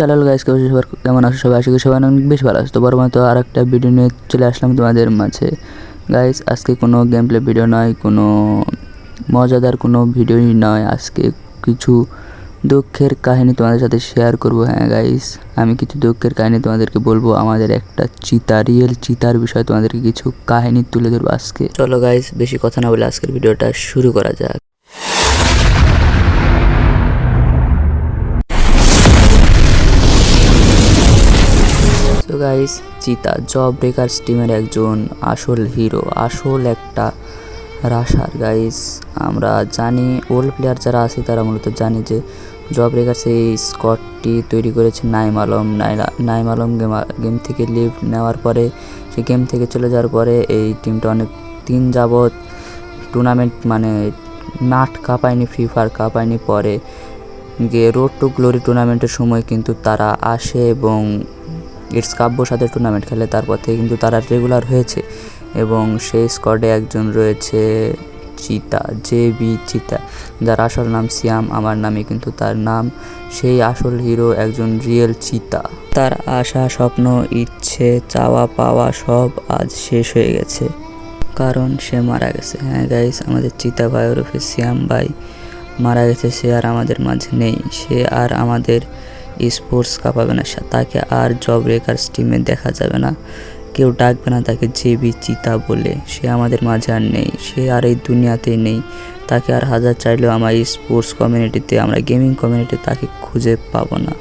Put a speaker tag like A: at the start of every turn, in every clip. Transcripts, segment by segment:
A: চলো গাইস কেউ সবার? কেমন আছো সবাই? আশা সবাই অনেক বেশ ভালো আছে। তো বড় মতো আর একটা ভিডিও নিয়ে চলে আসলাম তোমাদের মাঝে। গাইস, আজকে কোনো গেম প্লে ভিডিও নয়, কোনো মজাদার কোনো ভিডিওই নয়। আজকে কিছু দুঃখের কাহিনী তোমাদের সাথে শেয়ার করব। হ্যাঁ গাইস, আমি কিছু দুঃখের কাহিনী তোমাদেরকে বলব। আমাদের একটা চিতা রিয়েল চিতার বিষয়ে তোমাদেরকে কিছু কাহিনী তুলে ধরবো আজকে। চলো গাইস, বেশি কথা না বলে আজকের ভিডিওটা শুরু করা যাক। গাইস চিতা জব ব্রেকার্স টিমের একজন আসল হিরো আসল একটা রাশার গাইস আমরা জানি ওল্ড প্লেয়ার যারা আছে, তারা মূলত জানি যে জব ব্রেকার্স এই স্কটটি তৈরি করেছে নাইম আলম। নাইম আলম গেম গেম থেকে লিভ নেওয়ার পরে সে গেম থেকে চলে যাওয়ার পরে এই টিমটা অনেক দিন যাবৎ টুর্নামেন্ট মানে মাঠ কাঁপায়নি ফ্রি ফায়ার কাঁপায়নি। পরে গিয়ে রোড টু গ্লোরি টুর্নামেন্টের সময় কিন্তু তারা আসে এবং ইটস কাব্যর সাথে টুর্নামেন্ট খেলে, তারপর থেকে কিন্তু তারা রেগুলার হয়েছে। এবং সেই স্কোয়াডে একজন রয়েছে চিতা, জে বি চিতা, যার আসল নাম সিয়াম, আমার নামে কিন্তু তার নাম। সেই আসল হিরো একজন রিয়েল চিতা। তার আশা, স্বপ্ন, ইচ্ছে, চাওয়া, পাওয়া সব আজ শেষ হয়ে গেছে। কারণ সে মারা গেছে। হ্যাঁ গাইস আমাদের চিতা ভাই ওরফে সিয়াম ভাই মারা গেছে, সে আর আমাদের মাঝে নেই। সে আর আমাদের স্পোর্টস কাঁপাবে না। তাকে আর জব রেকার্স টিমে দেখা যাবে না। কেউ ডাকবে না তাকে জেবি চিতা বলে। সে আমাদের মাঝে আর নেই। সে আর এই দুনিয়াতেই নেই। তাকে আর হাজার চাইলেও আমার স্পোর্টস কমিউনিটিতে আমরা গেমিং কমিউনিটি তাকে খুঁজে পাবো না।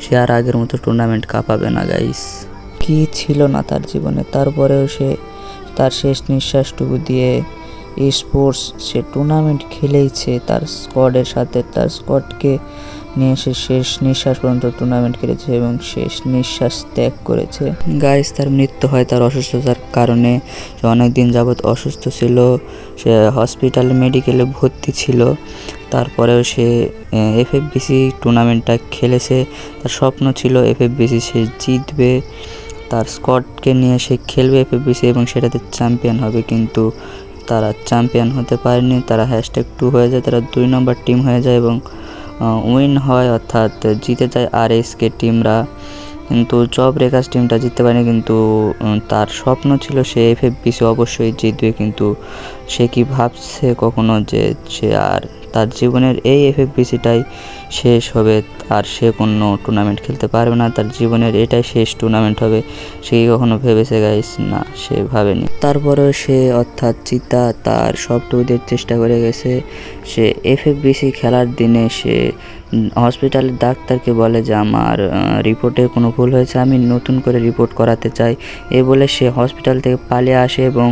A: সে আর আগের মতো টুর্নামেন্ট কাঁপাবে না গাইস কি ছিল না তার জীবনে? তারপরেও সে তার শেষ নিঃশ্বাসটুকু দিয়ে স্পোর্টস সে টুর্নামেন্ট খেলেইছে, তার স্কোয়াডের সাথে, তার স্কোয়াডকে নিয়ে সে শেষ নিঃশ্বাস পর্যন্ত টুর্নামেন্ট খেলেছে এবং শেষ নিঃশ্বাস ত্যাগ করেছে। গাইস তার মৃত্যু হয় তার অসুস্থতার কারণে। সে অনেক দিন যাবৎ অসুস্থ ছিল, সে হসপিটালে মেডিকেলে ভর্তি ছিল। তারপরেও সে এফএফবিসি টুর্নামেন্টটা খেলেছে। তার স্বপ্ন ছিল এফএফবিসি সে জিতবে। তার স্কটকে নিয়ে সে খেলবে এফএফবিসি এবং সেটাতে চ্যাম্পিয়ন হবে, কিন্তু তারা চ্যাম্পিয়ন হতে পারেনি, তারা হ্যাশট্যাগ টু হয়ে যায়, তারা দুই নম্বর টিম হয়ে যায় এবং উইন হয় অর্থাৎ জিতে যায় আর এসকে টিমরা কিন্তু জব রেখাস টিমটা জিততে পারেনি, কিন্তু তার স্বপ্ন ছিল সে এফএফবিসি অবশ্যই জিতবে, কিন্তু সে কি ভাবছে কখনো যে সে আর তার জীবনের এই এফএফবিসিটাই শেষ হবে। আর সে কোনো টুর্নামেন্ট খেলতে পারবে না। তার জীবনের এটাই শেষ টুর্নামেন্ট হবে। সে কখনো ভেবেছে গাইস না, সে ভাবেনি। তারপরেও সে অর্থাৎ চিতা তার সবটুকু দিয়ে চেষ্টা করে গেছে। সে এফএফবিসি খেলার দিনে সে হসপিটালের ডাক্তারকে বলে যে, আমার রিপোর্টে কোনো ভুল হয়েছে। আমি নতুন করে রিপোর্ট করাতে চাই। এ বলে সে হসপিটাল থেকে পালিয়ে আসে এবং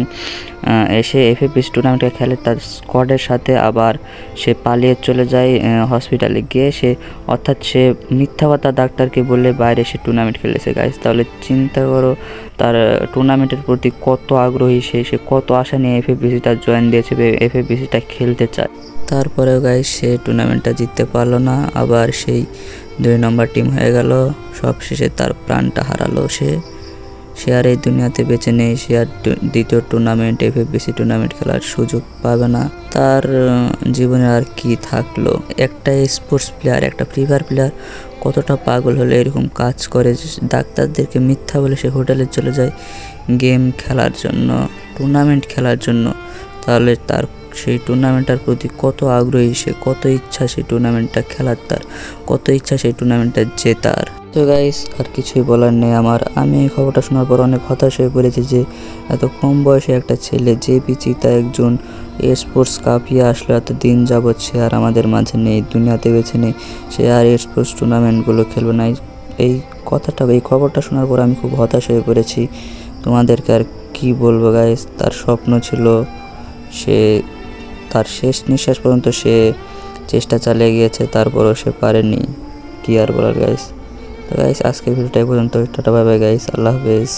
A: এসে এফএফবিসি টুর্নামেন্টে খেলে। তার স্কোয়াডের সাথে আবার সে পালিয়ে চলে যায় হসপিটালে গিয়ে সে, অর্থাৎ সে মিথ্যা কথা ডাক্তারকে বলে বাইরে সে টুর্নামেন্ট খেলেছে গাইস তাহলে চিন্তা করো, তার টুর্নামেন্টের প্রতি কত আগ্রহী সে সে কত আশা নিয়ে এফএফবিসিটা জয়েন দিয়েছে এফএফবিসিটা খেলতে চায়। তারপরেও গাইস সে টুর্নামেন্টটা জিততে পারল না, আবার সেই দুই নম্বর টিম হয়ে গেল, সবশেষে তার প্রাণটা হারালো সে। সে আর এই দুনিয়াতে বেঁচে নেই সে আর দ্বিতীয় টুর্নামেন্ট এফএফবিসি টুর্নামেন্ট খেলার সুযোগ পাবে না। তার জীবনে আর কি থাকল? একটা স্পোর্টস প্লেয়ার একটা ফ্রি ফায়ার প্লেয়ার কতটা পাগল হলে এরকম কাজ করে ডাক্তারদেরকে মিথ্যা বলে সে হোটেলে চলে যায় গেম খেলার জন্য টুর্নামেন্ট খেলার জন্য? তাহলে তার সেই টুর্নামেন্টটার প্রতি কত আগ্রহী সে, কত ইচ্ছা সেই টুর্নামেন্টটা খেলার তার, কত ইচ্ছা সেই টুর্নামেন্টটা জেতার? তো গাইস আর কিছুই বলার নেই আমার। আমি এই খবরটা শোনার পর অনেক হতাশ হয়ে পড়েছি যে, এত কম বয়সে একটা ছেলে যে বিচিতা একজন স্পোর্টস কাপিয়ে আসলো এত দিন যাবৎ সে আর আমাদের মাঝে নেই, দুনিয়াতে বেছে নেই। সে আর স্পোর্টস টুর্নামেন্টগুলো খেলবে না। এই কথাটা, এই খবরটা শোনার পর আমি খুব হতাশ হয়ে পড়েছি। তোমাদেরকে আর কী বলব গাইস তার স্বপ্ন ছিল সে, তার শেষ নিঃশ্বাস পর্যন্ত সে চেষ্টা চালিয়ে গিয়েছে, তারপরও সে পারেনি। কি আর বলার গাইস তো গাইস আজকের ভিডিওটা এই পর্যন্ত tata bye bye guys Allah হাফেজ।